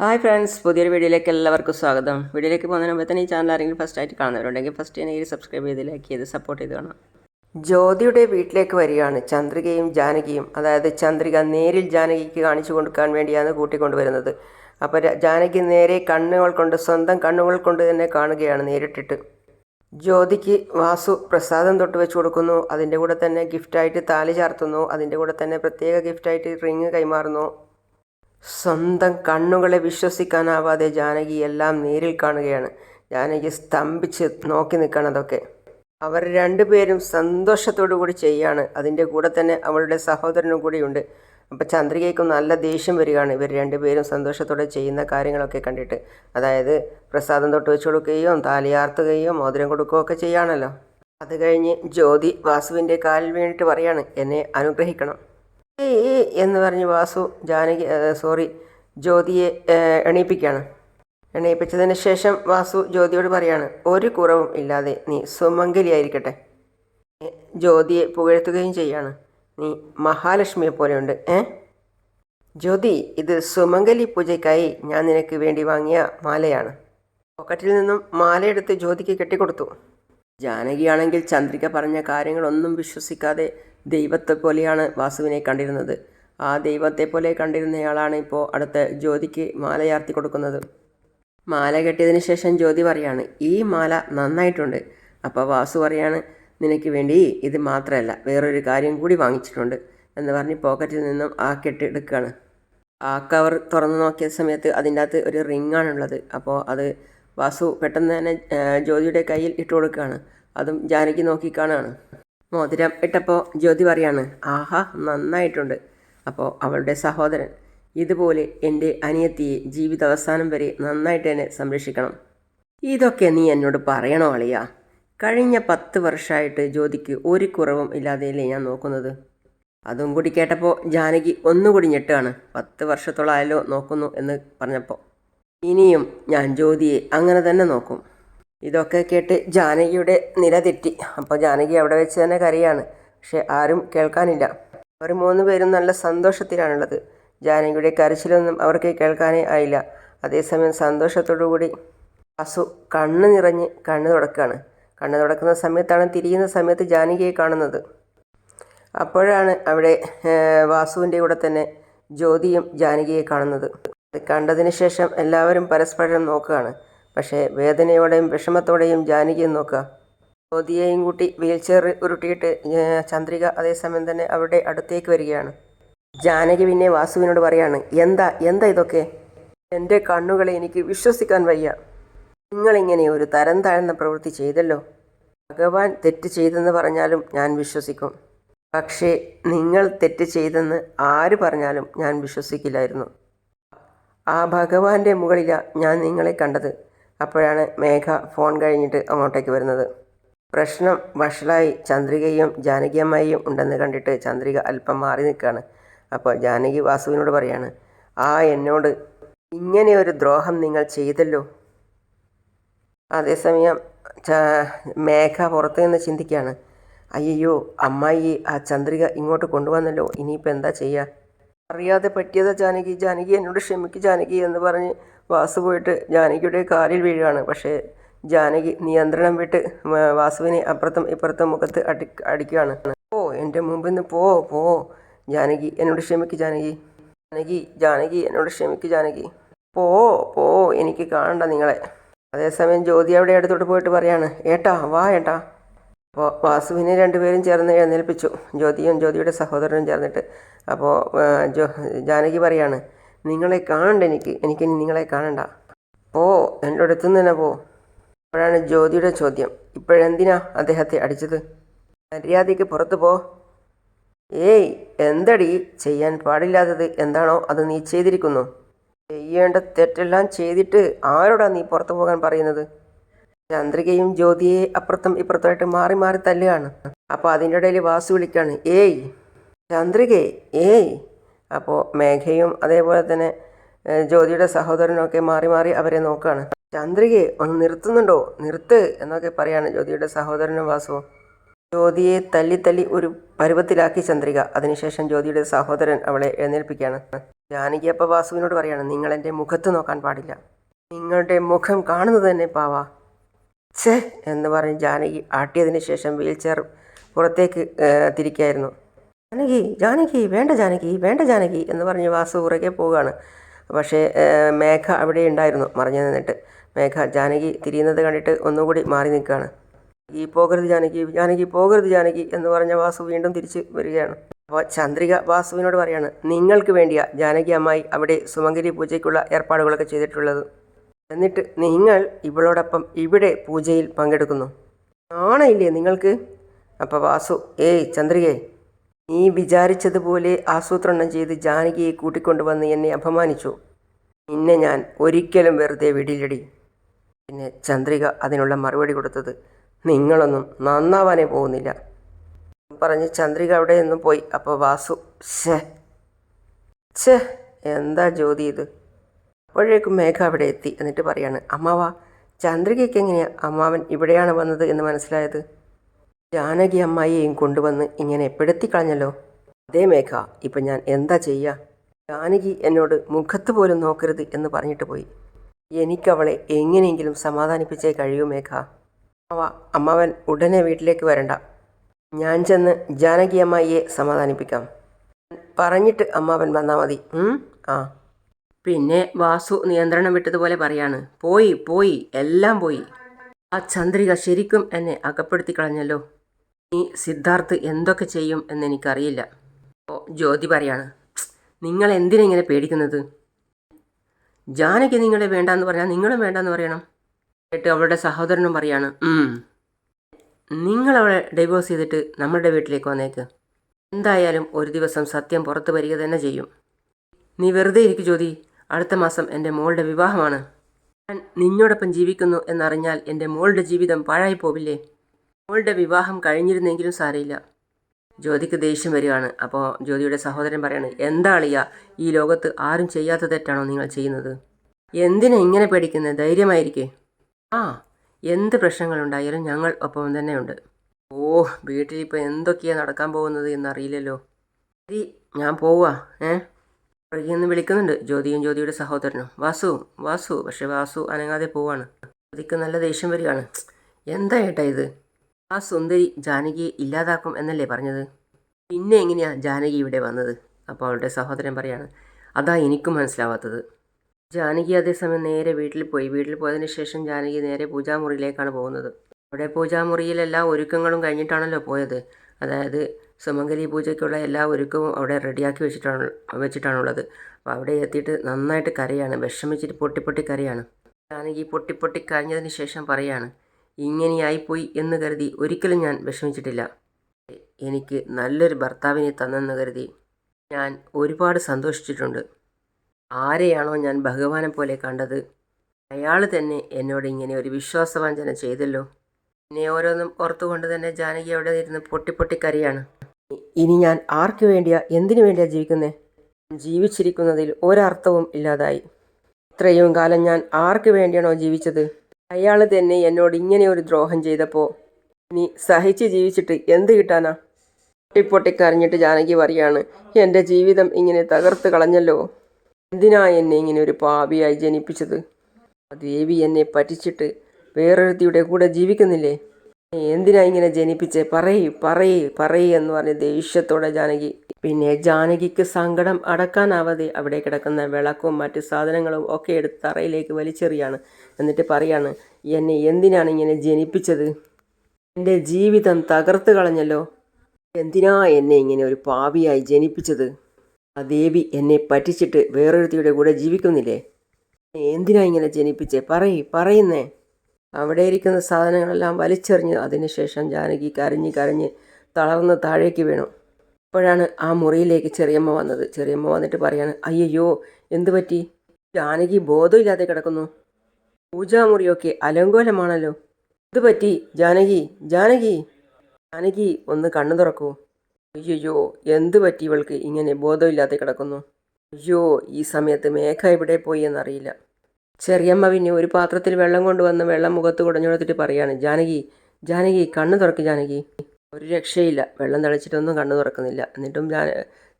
Hi friends പുതിയൊരു വീഡിയോയിലേക്ക് എല്ലാവർക്കും സ്വാഗതം. വീഡിയോയിലേക്ക് പോകുന്നതിന് മുമ്പ് തന്നെ ഈ ചാനൽ ആരെങ്കിലും ഫസ്റ്റ് ആയിട്ട് കാണുന്നവരുണ്ടെങ്കിൽ ഫസ്റ്റ് തന്നെ എനിക്ക് സബ്സ്ക്രൈബ് ചെയ്ത് ലൈക്ക് ചെയ്ത് സപ്പോർട്ട് ചെയ്ത് കാണാം. ജ്യോതിയുടെ വീട്ടിലേക്ക് വരികയാണ്. ചന്ദ്രികയും ജാനകിയും അതായത് ചന്ദ്രിക നേരിൽ ജാനകിക്ക് കാണിച്ചു കൊടുക്കാൻ വേണ്ടിയാണ് കൂട്ടിക്കൊണ്ടുവരുന്നത്. അപ്പോൾ ജാനകി നേരെ കണ്ണുകൾ കൊണ്ട് സ്വന്തം കണ്ണുകൾ കൊണ്ട് തന്നെ കാണുകയാണ് നേരിട്ടിട്ട്. ജ്യോതിക്ക് വാസു പ്രസാദം തൊട്ട് വെച്ച് കൊടുക്കുന്നു. അതിന്റെ കൂടെ തന്നെ ഗിഫ്റ്റായിട്ട് താലി ചാർത്തുന്നു. അതിന്റെ കൂടെ തന്നെ പ്രത്യേക ഗിഫ്റ്റായിട്ട് റിങ് കൈമാറുന്നു. സ്വന്തം കണ്ണുകളെ വിശ്വസിക്കാനാവാതെ ജാനകി എല്ലാം നേരിൽ കാണുകയാണ്. ജാനകി സ്തംഭിച്ച് നോക്കി നിൽക്കണം അതൊക്കെ. അവർ രണ്ടുപേരും സന്തോഷത്തോടു കൂടി ചെയ്യാണ് അതിന്റെ കൂടെ തന്നെ അവളുടെ സഹോദരനും കൂടിയുണ്ട്. അപ്പോൾ ചന്ദ്രികയ്ക്കും നല്ല ദേഷ്യം വരികയാണ് ഇവർ രണ്ടുപേരും സന്തോഷത്തോടെ ചെയ്യുന്ന കാര്യങ്ങളൊക്കെ കണ്ടിട്ട്. അതായത് പ്രസാദം തൊട്ട് വെച്ച് കൊടുക്കുകയും താലിയാർത്തുകയും മോതിരം കൊടുക്കുകയും ഒക്കെ ചെയ്യാണല്ലോ അത് കഴിഞ്ഞ് ജ്യോതി വാസുവിന്റെ കാലിൽ വീണിട്ട് പറയാണ് എന്നെ അനുഗ്രഹിക്കണം. എന്ന് പറഞ്ഞ് വാസു ജാനകി സോറി ജ്യോതിയെ എണീപ്പിക്കുകയാണ്. എണീപ്പിച്ചതിന് ശേഷം വാസു ജ്യോതിയോട് പറയാണ് ഒരു കുറവും ഇല്ലാതെ നീ സുമംഗലിയായിരിക്കട്ടെ. ജ്യോതിയെ പുകഴ്ത്തുകയും ചെയ്യാണ്. നീ മഹാലക്ഷ്മിയെ പോലെയുണ്ട് ഏ? ജ്യോതി ഇത് സുമംഗലി പൂജയ്ക്കായി ഞാൻ നിനക്ക് വേണ്ടി വാങ്ങിയ മാലയാണ്. പോക്കറ്റിൽ നിന്നും മാലയെടുത്ത് ജ്യോതിക്ക് കെട്ടിക്കൊടുത്തു. ജാനകിയാണെങ്കിൽ ചന്ദ്രിക പറഞ്ഞ കാര്യങ്ങളൊന്നും വിശ്വസിക്കാതെ ദൈവത്തെ പോലെയാണ് വാസുവിനെ കണ്ടിരുന്നത്. ആ ദൈവത്തെ പോലെ കണ്ടിരുന്നയാളാണ് ഇപ്പോൾ അടുത്ത ജ്യോതിക്ക് മാലയാർത്തി കൊടുക്കുന്നത്. മാല കെട്ടിയതിന് ശേഷം ജ്യോതി പറയാണ് ഈ മാല നന്നായിട്ടുണ്ട്. അപ്പോൾ വാസു പറയാണ് നിനക്ക് വേണ്ടി ഇത് മാത്രമല്ല വേറൊരു കാര്യം കൂടി വാങ്ങിച്ചിട്ടുണ്ട് എന്ന് പറഞ്ഞ് പോക്കറ്റിൽ നിന്നും ആ കെട്ടിയെടുക്കുകയാണ്. ആ കവർ തുറന്നു നോക്കിയ സമയത്ത് അതിന്റെ അകത്ത് ഒരു റിംഗ് ആണുള്ളത് അപ്പോൾ അത് വാസു പെട്ടെന്ന് തന്നെ ജ്യോതിയുടെ കയ്യിൽ ഇട്ട് കൊടുക്കുകയാണ്. അതും ജാനകി നോക്കി മോതിരം ഇട്ടപ്പോൾ ജ്യോതി പറയാണ് ആഹാ നന്നായിട്ടുണ്ട്. അപ്പോൾ അവളുടെ സഹോദരൻ ഇതുപോലെ എന്റെ അനിയത്തിയെ ജീവിതാവസാനം വരെ നന്നായിട്ട് എന്നെ സംരക്ഷിക്കണം. ഇതൊക്കെ നീ എന്നോട് പറയണോ അളിയ? കഴിഞ്ഞ പത്ത് വർഷമായിട്ട് ജ്യോതിക്ക് ഒരു കുറവും ഇല്ലാതെയല്ലേ ഞാൻ നോക്കുന്നത്? അതും കൂടി കേട്ടപ്പോൾ ജാനകി ഒന്നുകൂടി ഞെട്ടുകയാണ്. പത്ത് വർഷത്തോളമായല്ലോ നോക്കുന്നു എന്ന് പറഞ്ഞപ്പോൾ ഇനിയും ഞാൻ ജ്യോതിയെ അങ്ങനെ തന്നെ നോക്കും. ഇതൊക്കെ കേട്ട് ജാനകിയുടെ നില തെറ്റി. അപ്പോൾ ജാനകി അവിടെ വെച്ച് തന്നെ കറിയാണ് പക്ഷെ ആരും കേൾക്കാനില്ല. അവർ മൂന്ന് പേരും നല്ല സന്തോഷത്തിലാണുള്ളത്. ജാനകിയുടെ കരച്ചിലൊന്നും അവർക്ക് കേൾക്കാനേ ആയില്ല. അതേസമയം സന്തോഷത്തോടു കൂടി വാസു കണ്ണ് നിറഞ്ഞ് കണ്ണ് തുടക്കുകയാണ് കണ്ണ് തുടക്കുന്ന സമയത്താണ് തിരിയുന്ന സമയത്ത് ജാനകിയെ കാണുന്നത്. അപ്പോഴാണ് അവിടെ വാസുവിന്റെ കൂടെ തന്നെ ജ്യോതിയും ജാനകിയെ കാണുന്നത്. അത് കണ്ടതിന് ശേഷം എല്ലാവരും പരസ്പരം നോക്കുകയാണ്. പക്ഷേ വേദനയോടെയും വിഷമത്തോടെയും ജാനകിയും നോക്കുക. ജ്യോതിയെയും കൂട്ടി വീൽ ചെയർ ഉരുട്ടിയിട്ട് ചന്ദ്രിക അതേസമയം തന്നെ അവരുടെ അടുത്തേക്ക് വരികയാണ്. ജാനകി പിന്നെ വാസുവിനോട് പറയാണ് എന്താ എന്താ ഇതൊക്കെ? എന്റെ കണ്ണുകളെ എനിക്ക് വിശ്വസിക്കാൻ വയ്യ. നിങ്ങളിങ്ങനെ ഒരു തരം താഴ്ന്ന പ്രവൃത്തി ചെയ്തല്ലോ. ഭഗവാൻ തെറ്റ് ചെയ്തെന്ന് പറഞ്ഞാലും ഞാൻ വിശ്വസിക്കും. പക്ഷേ നിങ്ങൾ തെറ്റ് ചെയ്തെന്ന് ആര് പറഞ്ഞാലും ഞാൻ വിശ്വസിക്കില്ലായിരുന്നു. ആ ഭഗവാന്റെ മുകളിലാണ് ഞാൻ നിങ്ങളെ കണ്ടത്. അപ്പോഴാണ് മേഘ ഫോൺ കഴിഞ്ഞിട്ട് അങ്ങോട്ടേക്ക് വരുന്നത്. പ്രശ്നം വഷളായി ചന്ദ്രികയും ജാനകിയമ്മയും ഉണ്ടെന്ന് കണ്ടിട്ട് ചന്ദ്രിക അല്പം മാറി നിൽക്കുകയാണ്. അപ്പോൾ ജാനകി വാസുവിനോട് പറയാണ് ആ എന്നോട് ഇങ്ങനെ ഒരു ദ്രോഹം നിങ്ങൾ ചെയ്തല്ലോ. അതേസമയം മേഘ പുറത്തു നിന്ന് ചിന്തിക്കുകയാണ് അയ്യോ അമ്മായി ആ ചന്ദ്രിക ഇങ്ങോട്ട് കൊണ്ടുവന്നല്ലോ. ഇനിയിപ്പോൾ എന്താ ചെയ്യുക അറിയാതെ പറ്റിയതാ ജാനകി. ജാനകി എന്നോട് ക്ഷമിക്ക് ജാനകി എന്ന് പറഞ്ഞ് വാസു പോയിട്ട് ജാനകിയുടെ കാലിൽ വീഴുകയാണ്. പക്ഷേ ജാനകി നിയന്ത്രണം വിട്ട് വാസുവിനെ അപ്പുറത്തും ഇപ്പുറത്തും മുഖത്ത് അടി അടിക്കുകയാണ്. ഓ എന്റെ മുമ്പിൽ നിന്ന് പോ പോ. ജാനകി എന്നോട് ക്ഷമിക്ക് ജാനകി. ജാനകി ജാനകി എന്നോട് ക്ഷമിക്ക് ജാനകി. പോ പോ എനിക്ക് കാണണ്ട നിങ്ങളെ. അതേസമയം ജ്യോതി അവിടെ അടുത്തോട്ട് പോയിട്ട് പറയാണ് ഏട്ടാ വാ ഏട്ടാ. അപ്പോൾ വാസുവിനെ രണ്ടുപേരും ചേർന്ന് എഴുന്നേൽപ്പിച്ചു. ജ്യോതിയും ജ്യോതിയുടെ സഹോദരനും ചേർന്നിട്ട്. അപ്പോൾ ജാനകി പറയാണ് നിങ്ങളെ കാണണ്ട എനിക്ക്. എനിക്കിനി നിങ്ങളെ കാണണ്ട. പോ. എന്റെ അടുത്തു തന്നെ പോ. അപ്പോഴാണ് ജ്യോതിയുടെ ചോദ്യം. ഇപ്പോഴെന്തിനാ അദ്ദേഹത്തെ അടിച്ചത്? മര്യാദയ്ക്ക് പുറത്തു പോ. ഏയ് എന്തടി? ചെയ്യാൻ പാടില്ലാത്തത് എന്താണോ അത് നീ ചെയ്തിരിക്കുന്നു. ചെയ്യേണ്ട തെറ്റെല്ലാം ചെയ്തിട്ട് ആരോടാ നീ പുറത്തു പോകാൻ പറയുന്നത്? ചന്ദ്രികയും ജ്യോതിയെ അപ്പുറത്തും ഇപ്പുറത്തുമായിട്ട് മാറി മാറി തല്ലുകയാണ്. അപ്പോൾ അതിന്റെ ഇടയിൽ വാസു വിളിക്കാണ് ഏയ് ചന്ദ്രികേ ഏയ്. അപ്പോൾ മേഘയും അതേപോലെ തന്നെ ജ്യോതിയുടെ സഹോദരനൊക്കെ മാറി മാറി അവരെ നോക്കുകയാണ് ചന്ദ്രികയെ ഒന്ന് നിർത്തുന്നുണ്ടോ? നിർത്ത് എന്നൊക്കെ പറയാണ് ജ്യോതിയുടെ സഹോദരനും വാസുവും ജ്യോതിയെ തല്ലി തല്ലി ഒരു പരുവത്തിലാക്കി ചന്ദ്രിക. അതിനുശേഷം ജ്യോതിയുടെ സഹോദരൻ അവളെ എഴുന്നേൽപ്പിക്കുകയാണ്. ജാനകി അപ്പം വാസുവിനോട് പറയാണ് നിങ്ങൾ എന്റെ മുഖത്ത് നോക്കാൻ പാടില്ല. നിങ്ങളുടെ മുഖം കാണുന്നത് തന്നെ പാവാ. ഛേ എന്ന് പറഞ്ഞ് ജാനകി ആട്ടിയതിന് ശേഷം വീൽ ചെയർ പുറത്തേക്ക് തിരിക്കായിരുന്നു. ജാനകി ജാനകി വേണ്ട ജാനകി വേണ്ട ജാനകി എന്ന് പറഞ്ഞ് വാസു പുറകെ പോവുകയാണ്. പക്ഷേ മേഘ അവിടെ ഉണ്ടായിരുന്നു മറിഞ്ഞു നിന്നിട്ട്. മേഘ ജാനകി തിരിയുന്നത് കണ്ടിട്ട് ഒന്നുകൂടി മാറി നിൽക്കുകയാണ്. ഈ പോകരുത് ജാനകി ജാനകി പോകരുത് ജാനകി എന്ന് പറഞ്ഞ വാസു വീണ്ടും തിരിച്ച് വരികയാണ്. അപ്പോൾ ചന്ദ്രിക വാസുവിനോട് പറയാണ് നിങ്ങൾക്ക് വേണ്ടിയ ജാനകി അമ്മായി അവിടെ സുമങ്കരി പൂജയ്ക്കുള്ള ഏർപ്പാടുകളൊക്കെ ചെയ്തിട്ടുള്ളത്. എന്നിട്ട് നിങ്ങൾ ഇവളോടൊപ്പം ഇവിടെ പൂജയിൽ പങ്കെടുക്കുന്നു. ആണയില്ലേ നിങ്ങൾക്ക്? അപ്പോൾ വാസു ഏയ് ചന്ദ്രികേ നീ വിചാരിച്ചതുപോലെ ആസൂത്രണം ചെയ്ത് ജാനകിയെ കൂട്ടിക്കൊണ്ടുവന്ന് എന്നെ അപമാനിച്ചു. നിന്നെ ഞാൻ ഒരിക്കലും വെറുതെ വിടില്ലടി. പിന്നെ ചന്ദ്രിക അതിനുള്ള മറുപടി കൊടുത്തത് നിങ്ങളൊന്നും നന്നാവാനേ പോകുന്നില്ല. പറഞ്ഞ് ചന്ദ്രിക അവിടെ നിന്നും പോയി. അപ്പോൾ വാസു ഛേ ഛേ എന്താ ജ്യോതി ഇത്? അപ്പോഴേക്കും മേഘ അവിടെ എത്തി. എന്നിട്ട് പറയാണ് അമ്മാവ ചന്ദ്രികയ്ക്ക് എങ്ങനെയാണ് അമ്മാവൻ ഇവിടെയാണ് വന്നത് എന്ന് മനസ്സിലായത്? ജാനകി അമ്മായിയെയും കൊണ്ടുവന്ന് ഇങ്ങനെ പെടുത്തിക്കളഞ്ഞല്ലോ അതേ മേഘ ഇപ്പം ഞാൻ എന്താ ചെയ്യുക ജാനകി എന്നോട് മുഖത്ത് പോലും നോക്കരുത് എന്ന് പറഞ്ഞിട്ട് പോയി. എനിക്കവളെ എങ്ങനെയെങ്കിലും സമാധാനിപ്പിച്ചേ കഴിയൂ മേഘ. അവ അമ്മാവൻ ഉടനെ വീട്ടിലേക്ക് വരണ്ട. ഞാൻ ചെന്ന് ജാനകി അമ്മായിയെ സമാധാനിപ്പിക്കാം. പറഞ്ഞിട്ട് അമ്മാവൻ വന്നാൽ മതി. ആ. പിന്നെ വാസു നിയന്ത്രണം വിട്ടതുപോലെ പറയാണ്. പോയി പോയി എല്ലാം പോയി. ആ ചന്ദ്രിക ശരിക്കും എന്നെ അകപ്പെടുത്തി കളഞ്ഞല്ലോ. നീ സിദ്ധാർത്ഥ് എന്തൊക്കെ ചെയ്യും എന്നെനിക്കറിയില്ല ഓ ജ്യോതി പറയാണ് നിങ്ങൾ എന്തിനാ ഇങ്ങനെ പേടിക്കുന്നത്? ജാനകി നിങ്ങളെ വേണ്ടാന്ന് പറഞ്ഞാൽ നിങ്ങളും വേണ്ടാന്ന് പറയണം. കേട്ട് അവളുടെ സഹോദരനും പറയാണ് നിങ്ങൾ അവളെ ഡൈവോഴ്സ് ചെയ്തിട്ട് നമ്മളുടെ വീട്ടിലേക്ക് വന്നേക്ക്. എന്തായാലും ഒരു ദിവസം സത്യം പുറത്തു വരിക തന്നെ ചെയ്യും. നീ വെറുതെ ഇരിക്കു ജ്യോതി അടുത്ത മാസം എന്റെ മോളുടെ വിവാഹമാണ്. ഞാൻ നിന്നോടൊപ്പം ജീവിക്കുന്നു എന്നറിഞ്ഞാൽ എന്റെ മോളുടെ ജീവിതം പാഴായി പോവില്ലേ? മോളുടെ വിവാഹം കഴിഞ്ഞിരുന്നെങ്കിലും സാരയില്ല. ജ്യോതിക്ക് ദേഷ്യം വരികയാണ്. അപ്പോൾ ജ്യോതിയുടെ സഹോദരൻ പറയാണ് എന്താളിയ ഈ ലോകത്ത് ആരും ചെയ്യാത്ത തെറ്റാണോ നിങ്ങൾ ചെയ്യുന്നത്? എന്തിനാ ഇങ്ങനെ പേടിക്കുന്നത് ധൈര്യമായിരിക്കേ. ആ എന്ത് പ്രശ്നങ്ങളുണ്ടായാലും ഞങ്ങൾ ഒപ്പം തന്നെയുണ്ട്. ഓ വീട്ടിലിപ്പോൾ എന്തൊക്കെയാണ് നടക്കാൻ പോകുന്നത് എന്നറിയില്ലല്ലോ. ശരി ഞാൻ പോവാ. ഏ? പുറകിൽ നിന്ന് വിളിക്കുന്നുണ്ട് ജ്യോതിയും ജ്യോതിയുടെ സഹോദരനും. വാസു വാസു. പക്ഷെ വാസു അനങ്ങാതെ പോവാണ്. ജ്യോതിക്ക് നല്ല ദേഷ്യം വരികയാണ്. എന്താ ഏട്ടാ ഇത്? ആ സുന്ദരി ജാനകിയെ ഇല്ലാതാക്കും എന്നല്ലേ പറഞ്ഞത്? പിന്നെ എങ്ങനെയാ ജാനകി ഇവിടെ വന്നത്? അപ്പോൾ അവളുടെ സഹോദരൻ പറയാണ് അതാ എനിക്കും മനസ്സിലാവാത്തത്. ജാനകി അതേസമയം നേരെ വീട്ടിൽ പോയി. വീട്ടിൽ പോയതിന് ശേഷം ജാനകി നേരെ പൂജാമുറിയിലേക്കാണ് പോകുന്നത്. അവിടെ പൂജാമുറിയിലെല്ലാ ഒരുക്കങ്ങളും കഴിഞ്ഞിട്ടാണല്ലോ പോയത്. അതായത് സുമംഗലി പൂജയ്ക്കുള്ള എല്ലാ ഒരുക്കവും അവിടെ റെഡിയാക്കി വെച്ചിട്ടാണ് വെച്ചിട്ടാണുള്ളത്. അപ്പോൾ അവിടെ എത്തിയിട്ട് നന്നായിട്ട് കരയാണ്. വിഷമിച്ചിട്ട് പൊട്ടി പൊട്ടി കരയാണ്. ജാനകി പൊട്ടി പൊട്ടി കരഞ്ഞതിന് ശേഷം പറയാണ് ഇങ്ങനെയായിപ്പോയി എന്ന് കരുതി ഒരിക്കലും ഞാൻ വിഷമിച്ചിട്ടില്ല. എനിക്ക് നല്ലൊരു ഭർത്താവിനെ തന്നെന്ന് കരുതി ഞാൻ ഒരുപാട് സന്തോഷിച്ചിട്ടുണ്ട്. ആരെയാണോ ഞാൻ ഭഗവാനെ പോലെ കണ്ടത്? അയാൾ തന്നെ എന്നോട് ഇങ്ങനെ ഒരു വിശ്വാസവഞ്ചന ചെയ്തല്ലോ. എന്നെ ഓരോന്നും ഓർത്തുകൊണ്ട് തന്നെ ജാനകി അവിടെ ഇരുന്ന് പൊട്ടി പൊട്ടി കരയാണ്. ഇനി ഞാൻ ആർക്കു വേണ്ടിയാ എന്തിനു വേണ്ടിയാ ജീവിക്കുന്നേ? ജീവിച്ചിരിക്കുന്നതിൽ ഒരർത്ഥവും ഇല്ലാതായി. ഇത്രയും കാലം ഞാൻ ആർക്കു വേണ്ടിയാണോ ജീവിച്ചത്? അയാൾ തന്നെ എന്നോട് ഇങ്ങനെ ഒരു ദ്രോഹം ചെയ്തപ്പോൾ ഇനി സഹിച്ച് ജീവിച്ചിട്ട് എന്ത് കിട്ടാനാ? പൊട്ടിപ്പൊട്ടിക്കറിഞ്ഞിട്ട് ജാനകി പറയാണ് എന്റെ ജീവിതം ഇങ്ങനെ തകർത്ത് കളഞ്ഞല്ലോ. എന്തിനാ എന്നെ ഇങ്ങനെ ഒരു പാപിയായി ജനിപ്പിച്ചത്? ദേവി എന്നെ പറ്റിച്ചിട്ട് വേറൊരുത്തിയുടെ കൂടെ ജീവിക്കുന്നില്ലേ? എന്തിനാ ഇങ്ങനെ ജനിപ്പിച്ച്? പറയ് പറയ് പറയ് എന്ന് പറഞ്ഞ് ദേഷ്യത്തോടെ ജാനകി. പിന്നെ ജാനകിക്ക് സങ്കടം അടക്കാനാവാതെ അവിടെ കിടക്കുന്ന വിളക്കും മറ്റു സാധനങ്ങളും ഒക്കെ എടുത്ത് തറയിലേക്ക് വലിച്ചെറിയാണ്. എന്നിട്ട് പറയാണ് എന്നെ എന്തിനാണ് ഇങ്ങനെ ജനിപ്പിച്ചത്? എന്റെ ജീവിതം തകർത്ത് കളഞ്ഞല്ലോ. എന്തിനാ എന്നെ ഇങ്ങനെ ഒരു പാവിയായി ജനിപ്പിച്ചത്? ആ ദേവി എന്നെ പറ്റിച്ചിട്ട് വേറൊരുത്തിയുടെ കൂടെ ജീവിക്കുന്നില്ലേ? എന്തിനാ ഇങ്ങനെ ജനിപ്പിച്ചേ? പറയ് പറയുന്നേ. അവിടെ ഇരിക്കുന്ന സാധനങ്ങളെല്ലാം വലിച്ചെറിഞ്ഞ് അതിനുശേഷം ജാനകി കരഞ്ഞ് കരഞ്ഞ് തളർന്ന് താഴേക്ക് വീണു. അപ്പോഴാണ് ആ മുറിയിലേക്ക് ചെറിയമ്മ വന്നത്. ചെറിയമ്മ വന്നിട്ട് പറയാണ് അയ്യോ എന്തു പറ്റി? ജാനകി ബോധമില്ലാതെ കിടക്കുന്നു. പൂജാമുറിയൊക്കെ അലങ്കോലമാണല്ലോ. ഇത് പറ്റി? ജാനകി ജാനകി ജാനകി ഒന്ന് കണ്ണു തുറക്കൂ. അയ്യോ എന്ത് പറ്റി ഇവൾക്ക്? ഇങ്ങനെ ബോധമില്ലാതെ കിടക്കുന്നു. അയ്യോ ഈ സമയത്ത് മേഘ എവിടെ പോയി എന്നറിയില്ല. ചെറിയമ്മ പിന്നെ ഒരു പാത്രത്തിൽ വെള്ളം കൊണ്ടുവന്ന് വെള്ളം മുഖത്ത് കുടഞ്ഞുകൊടുത്തിട്ട് പറയാണ് ജാനകി ജാനകി കണ്ണു തുറക്ക് ജാനകി. ഒരു രക്ഷയില്ല വെള്ളം തളിച്ചിട്ടൊന്നും കണ്ണു തുറക്കുന്നില്ല. എന്നിട്ടും ജാന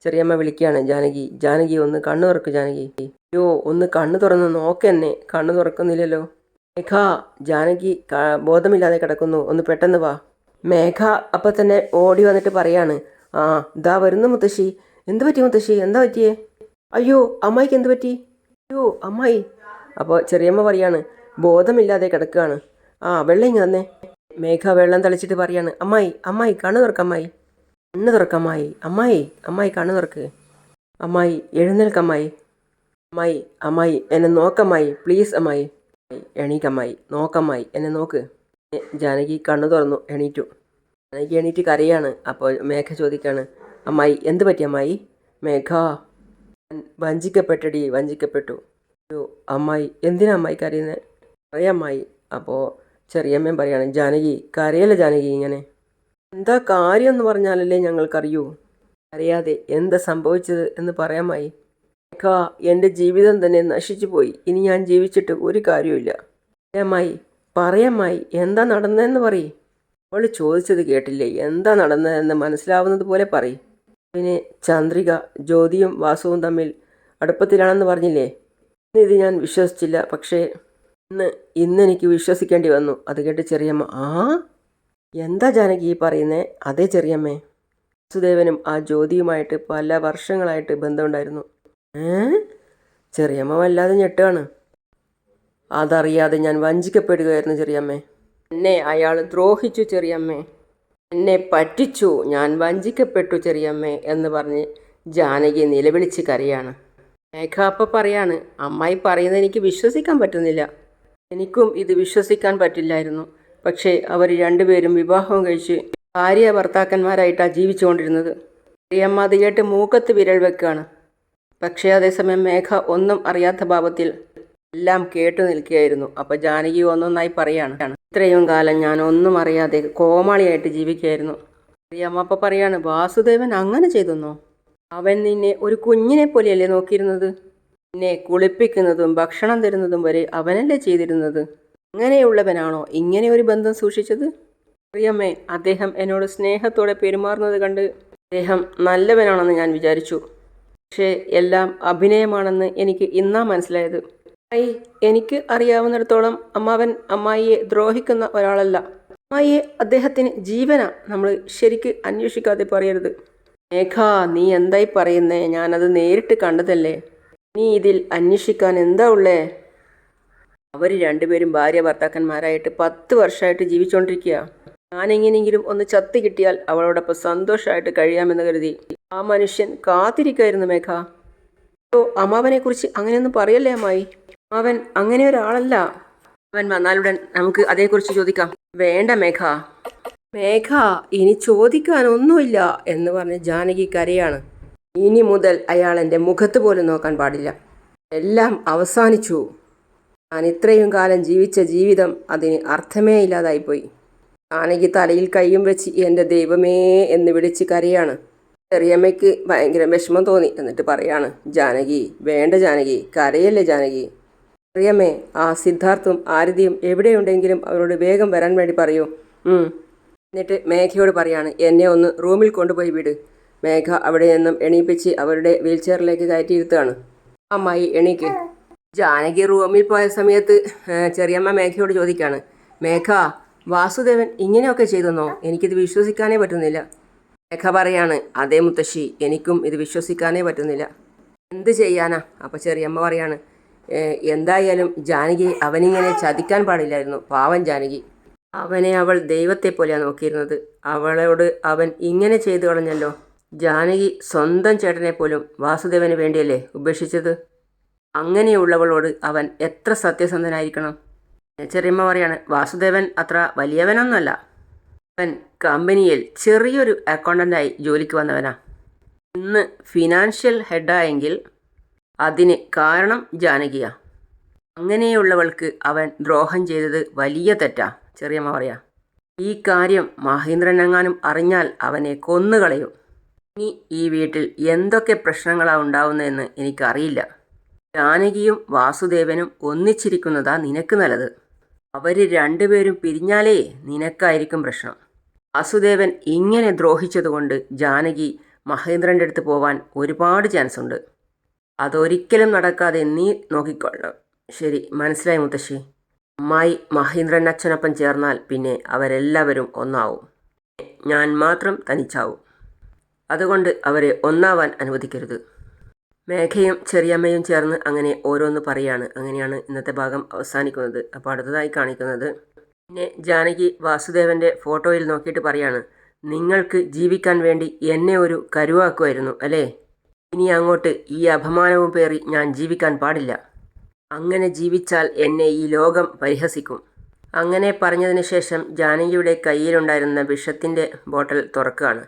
ചെറിയമ്മ വിളിക്കുകയാണ് ജാനകി ജാനകി ഒന്ന് കണ്ണു തുറക്ക് ജാനകി. അയ്യോ ഒന്ന് കണ്ണു തുറന്ന് നോക്കെന്നെ കണ്ണു തുറക്കുന്നില്ലല്ലോ. മേഘ ജാനകി ബോധമില്ലാതെ കിടക്കുന്നു ഒന്ന് പെട്ടെന്ന് വാ. മേഘ അപ്പം തന്നെ ഓടി വന്നിട്ട് പറയാണ് ആ ഇതാ വരുന്നു മുത്തശ്ശി. എന്ത് പറ്റി മുത്തശ്ശി? എന്താ പറ്റിയേ? അയ്യോ അമ്മായിക്ക് എന്ത് പറ്റി? അയ്യോ അമ്മായി അപ്പോൾ ചെറിയമ്മ പറയാണ് ബോധമില്ലാതെ കിടക്കുകയാണ്. ആ വെള്ളം ഇങ്ങ് തന്നെ. മേഘ വെള്ളം തളിച്ചിട്ട് പറയാണ് അമ്മായി അമ്മായി കണ്ണു തുറക്ക അമ്മായി. കണ്ണു തുറക്ക അമ്മായി അമ്മായി കണ്ണു തുറക്ക്. അമ്മായി എഴുന്നേൽക്ക് അമ്മായി. അമ്മായി എന്നെ നോക്കമ്മായി പ്ലീസ് അമ്മായി. എണീക്കമ്മായി നോക്കമ്മായി എന്നെ നോക്ക്. ജാനകി കണ്ണു തുറന്നു എണീറ്റു. ജാനകി എണീറ്റ് കരയാണ് അപ്പോൾ മേഘ ചോദിക്കാണ് അമ്മായി എന്ത് പറ്റി അമ്മായി? മേഘ വഞ്ചിക്കപ്പെട്ടടി വഞ്ചിക്കപ്പെട്ടു. അയ്യോ അമ്മായി. എന്തിനാ അമ്മായി കരയുന്നത് അറിയാം അമ്മായി. അപ്പോൾ ചെറിയമ്മയും പറയാണ് ജാനകി കരയല്ല ജാനകി ഇങ്ങനെ? എന്താ കാര്യം എന്ന് പറഞ്ഞാലല്ലേ ഞങ്ങൾക്കറിയൂ. അറിയാതെ എന്താ സംഭവിച്ചത് എന്ന് പറയാമായി കാ എന്റെ ജീവിതം തന്നെ നശിച്ചു പോയി. ഇനി ഞാൻ ജീവിച്ചിട്ട് ഒരു കാര്യമില്ല അമ്മായി. പറയാമായി എന്താ നടന്നതെന്ന് പറയ്. അവൾ ചോദിച്ചത് കേട്ടില്ലേ? എന്താ നടന്നതെന്ന് മനസ്സിലാവുന്നത് പോലെ പറയ്. പിന്നെ ചന്ദ്രിക ജ്യോതിയും വാസുവും തമ്മിൽ അടുപ്പത്തിലാണെന്ന് പറഞ്ഞില്ലേ? ഇത് ഞാൻ വിശ്വസിച്ചില്ല. പക്ഷേ ഇന്ന് ഇന്ന് എനിക്ക് വിശ്വസിക്കേണ്ടി വന്നു. അത് കേട്ട് ചെറിയമ്മ ആ? എന്താ ജാനകി ഈ പറയുന്നേ? അതേ ചെറിയമ്മേ. വാസുദേവനും ആ ജ്യോതിയുമായിട്ട് പല വർഷങ്ങളായിട്ട് ബന്ധമുണ്ടായിരുന്നു. ഏ? ചെറിയമ്മ വല്ലാതെ ഞെട്ടാണ്. അതറിയാതെ ഞാൻ വഞ്ചിക്കപ്പെടുകയായിരുന്നു ചെറിയമ്മേ. എന്നെ അയാൾ ദ്രോഹിച്ചു ചെറിയമ്മേ. എന്നെ പറ്റിച്ചു. ഞാൻ വഞ്ചിക്കപ്പെട്ടു ചെറിയമ്മേ എന്ന് പറഞ്ഞ് ജാനകി നിലവിളിച്ച് കരയാണ്. മേഘ അപ്പം പറയാണ് അമ്മായി പറയുന്നത് എനിക്ക് വിശ്വസിക്കാൻ പറ്റുന്നില്ല. എനിക്കും ഇത് വിശ്വസിക്കാൻ പറ്റില്ലായിരുന്നു. പക്ഷേ അവർ രണ്ടുപേരും വിവാഹം കഴിച്ച് ഭാര്യ ഭർത്താക്കന്മാരായിട്ടാണ് ജീവിച്ചുകൊണ്ടിരുന്നത്. പ്രിയമ്മ അത് കേട്ട് മൂക്കത്ത് വിരൽ വെക്കുകയാണ് പക്ഷേ അതേസമയം മേഘ ഒന്നും അറിയാത്ത ഭാവത്തിൽ എല്ലാം കേട്ടു നിൽക്കുകയായിരുന്നു. അപ്പോൾ ജാനകി ഒന്നൊന്നായി പറയാണ് ഇത്രയും കാലം ഞാൻ ഒന്നും അറിയാതെ കോമാളിയായിട്ട് ജീവിക്കുകയായിരുന്നു. പ്രിയമ്മ അപ്പം പറയാണ് വാസുദേവൻ അങ്ങനെ ചെയ്തെന്നോ? അവൻ നിന്നെ ഒരു കുഞ്ഞിനെ പോലെയല്ലേ നോക്കിയിരുന്നത്? നിന്നെ കുളിപ്പിക്കുന്നതും ഭക്ഷണം തരുന്നതും വരെ അവനല്ലേ ചെയ്തിരുന്നത്? അങ്ങനെയുള്ളവനാണോ ഇങ്ങനെ ഒരു ബന്ധം സൂക്ഷിച്ചത്? പ്രിയമ്മേ അദ്ദേഹം എന്നോട് സ്നേഹത്തോടെ പെരുമാറുന്നത് കണ്ട് അദ്ദേഹം നല്ലവനാണെന്ന് ഞാൻ വിചാരിച്ചു. പക്ഷേ എല്ലാം അഭിനയമാണെന്ന് എനിക്ക് ഇന്നാ മനസ്സിലായത്. അമ്മായി എനിക്ക് അറിയാവുന്നിടത്തോളം അമ്മാവൻ അമ്മായിയെ ദ്രോഹിക്കുന്ന ഒരാളല്ല. അമ്മായിയെ അദ്ദേഹത്തിന് ജീവന. നമ്മൾ ശരിക്ക് അന്വേഷിക്കാതെ പറയരുത്. മേഘ നീ എന്തായി പറയുന്നേ? ഞാനത് നേരിട്ട് കണ്ടതല്ലേ? നീ ഇതിൽ അന്വേഷിക്കാൻ എന്താ ഉള്ളേ? അവർ രണ്ടുപേരും ഭാര്യ ഭർത്താക്കന്മാരായിട്ട് പത്ത് വർഷമായിട്ട് ജീവിച്ചുകൊണ്ടിരിക്കുക ഞാൻ എങ്ങനെയെങ്കിലും ഒന്ന് ചത്ത് കിട്ടിയാൽ അവളോടൊപ്പം സന്തോഷമായിട്ട് കഴിയാമെന്ന് കരുതി. ആ മനുഷ്യൻ കാത്തിരിക്കായിരുന്നു മേഘ. ഓ അമ്മാവനെക്കുറിച്ച് അങ്ങനെയൊന്നും പറയല്ലേ അമ്മായി? അവൻ അങ്ങനെ ഒരാളല്ല. അവൻ വന്നാലുടൻ നമുക്ക് അതേക്കുറിച്ച് ചോദിക്കാം. വേണ്ട മേഘ. മേഘ ഇനി ചോദിക്കാനൊന്നുമില്ല എന്ന് പറഞ്ഞ് ജാനകി കരയാണ്. ഇനി മുതൽ അയാൾ എന്റെ മുഖത്ത് പോലും നോക്കാൻ പാടില്ല. എല്ലാം അവസാനിച്ചു. ഞാൻ ഇത്രയും കാലം ജീവിച്ച ജീവിതം അതിന് അർത്ഥമേ ഇല്ലാതായിപ്പോയി. ജാനകി തലയിൽ കൈയും വെച്ച് എന്റെ ദൈവമേ എന്ന് വിളിച്ച് കരയാണ്. ചെറിയമ്മയ്ക്ക് ഭയങ്കര വിഷമം തോന്നി എന്നിട്ട് പറയാണ് ജാനകി വേണ്ട ജാനകി കരയല്ലേ ജാനകി? ചെറിയമ്മേ ആ സിദ്ധാർത്ഥും ആരതിയും എവിടെയുണ്ടെങ്കിലും അവരോട് വേഗം വരാൻ വേണ്ടി പറയൂ. എന്നിട്ട് മേഘയോട് പറയാണ് എന്നെ ഒന്ന് റൂമിൽ കൊണ്ടുപോയി വിട്. മേഘ അവിടെ നിന്നും എണീപ്പിച്ച് അവരുടെ വീൽ ചെയറിലേക്ക് കയറ്റിയിരുത്തുകയാണ്. അമ്മായി എണീക്ക്. ജാനകി റൂമിൽ പോയ സമയത്ത് ചെറിയമ്മ മേഘയോട് ചോദിക്കാണ് മേഘ വാസുദേവൻ ഇങ്ങനെയൊക്കെ ചെയ്തെന്നോ? എനിക്കിത് വിശ്വസിക്കാനേ പറ്റുന്നില്ല. മേഘ പറയാണ് അതേ മുത്തശ്ശി എനിക്കും ഇത് വിശ്വസിക്കാനേ പറ്റുന്നില്ല. എന്ത് ചെയ്യാനാ? അപ്പോൾ ചെറിയമ്മ പറയാണ് എന്തായാലും ജാനകി അവനിങ്ങനെ ചതിക്കാൻ പാടില്ലായിരുന്നു. പാവൻ ജാനകി. അവനെ അവൾ ദൈവത്തെ പോലെയാണ് നോക്കിയിരുന്നത്. അവളോട് അവൻ ഇങ്ങനെ ചെയ്തു കളഞ്ഞല്ലോ. ജാനകി സ്വന്തം ചേട്ടനെ പോലും വാസുദേവന് വേണ്ടിയല്ലേ ഉപേക്ഷിച്ചത്? അങ്ങനെയുള്ളവളോട് അവൻ എത്ര സത്യസന്ധനായിരിക്കണം? ചെറിയമ്മ പറയാണ് വാസുദേവൻ അത്ര വലിയവനൊന്നുമല്ല. അവൻ കമ്പനിയിൽ ചെറിയൊരു അക്കൗണ്ടന്റായി ജോലിക്ക് വന്നവനാ. ഇന്ന് ഫിനാൻഷ്യൽ ഹെഡായെങ്കിൽ അതിന് കാരണം ജാനകിയാ. അങ്ങനെയുള്ളവൾക്ക് അവൻ ദ്രോഹം ചെയ്തത് വലിയ തെറ്റാ. ചെറിയമ്മ പറയാ ഈ കാര്യം മഹേന്ദ്രനെങ്ങാനും അറിഞ്ഞാൽ അവനെ കൊന്നുകളയും. ഇനി ഈ വീട്ടിൽ എന്തൊക്കെ പ്രശ്നങ്ങളാണ് ഉണ്ടാവുന്നതെന്ന് എനിക്കറിയില്ല. ജാനകിയും വാസുദേവനും ഒന്നിച്ചിരിക്കുന്നതാ നിനക്ക് നല്ലത്. അവർ രണ്ടുപേരും പിരിഞ്ഞാലേ നിനക്കായിരിക്കും പ്രശ്നം. വാസുദേവൻ ഇങ്ങനെ ദ്രോഹിച്ചതുകൊണ്ട് ജാനകി മഹേന്ദ്രന്റെ അടുത്ത് പോവാൻ ഒരുപാട് ചാൻസ് ഉണ്ട് അതൊരിക്കലും നടക്കാതെ നീ നോക്കിക്കൊള്ളണം. ശരി മനസ്സിലായി മുത്തശ്ശി. അമ്മായി മഹീന്ദ്രൻ അച്ഛനൊപ്പം ചേർന്നാൽ പിന്നെ അവരെല്ലാവരും ഒന്നാവും. ഞാൻ മാത്രം തനിച്ചാവും. അതുകൊണ്ട് അവരെ ഒന്നാവാൻ അനുവദിക്കരുത്. മേഘയും ചെറിയമ്മയും ചേർന്ന് അങ്ങനെ ഓരോന്ന് പറയാണ്. അങ്ങനെയാണ് ഇന്നത്തെ ഭാഗം അവസാനിക്കുന്നത്. അപ്പോൾ അടുത്തതായി കാണിക്കുന്നത് പിന്നെ ജാനകി വാസുദേവന്റെ ഫോട്ടോയിൽ നോക്കിയിട്ട് പറയാണ് നിങ്ങൾക്ക് ജീവിക്കാൻ വേണ്ടി എന്നെ ഒരു കരുവാക്കുമായിരുന്നു അല്ലേ? ഇനി അങ്ങോട്ട് ഈ അപമാനവും പേറി ഞാൻ ജീവിക്കാൻ പാടില്ല. അങ്ങനെ ജീവിച്ചാൽ എന്നെ ഈ ലോകം പരിഹസിക്കും. അങ്ങനെ പറഞ്ഞതിന് ശേഷം ജാനകിയുടെ കയ്യിലുണ്ടായിരുന്ന വിഷത്തിന്റെ ബോട്ടൽ തുറക്കുകയാണ്.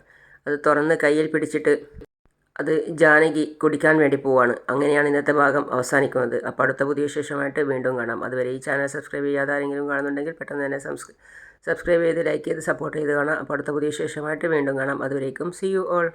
അത് തുറന്ന് കയ്യിൽ പിടിച്ചിട്ട് അത് ജാനകി കുടിക്കാൻ വേണ്ടി പോവാണ്. അങ്ങനെയാണ് ഇന്നത്തെ ഭാഗം അവസാനിക്കുന്നത്. അപ്പോൾ അടുത്ത പുതിയ വിശേഷമായിട്ട് വീണ്ടും കാണാം. അതുവരെ ഈ ചാനൽ സബ്സ്ക്രൈബ് ചെയ്യാതെ ആരെങ്കിലും കാണുന്നുണ്ടെങ്കിൽ പെട്ടെന്ന് തന്നെ സബ്സ്ക്രൈബ് ചെയ്ത് ലൈക്ക് ചെയ്ത് സപ്പോർട്ട് ചെയ്ത് കാണാം. അപ്പോൾ അടുത്ത പുതിയ വിശേഷമായിട്ട് വീണ്ടും കാണാം. അതുവരേക്കും സി യു ഓൾ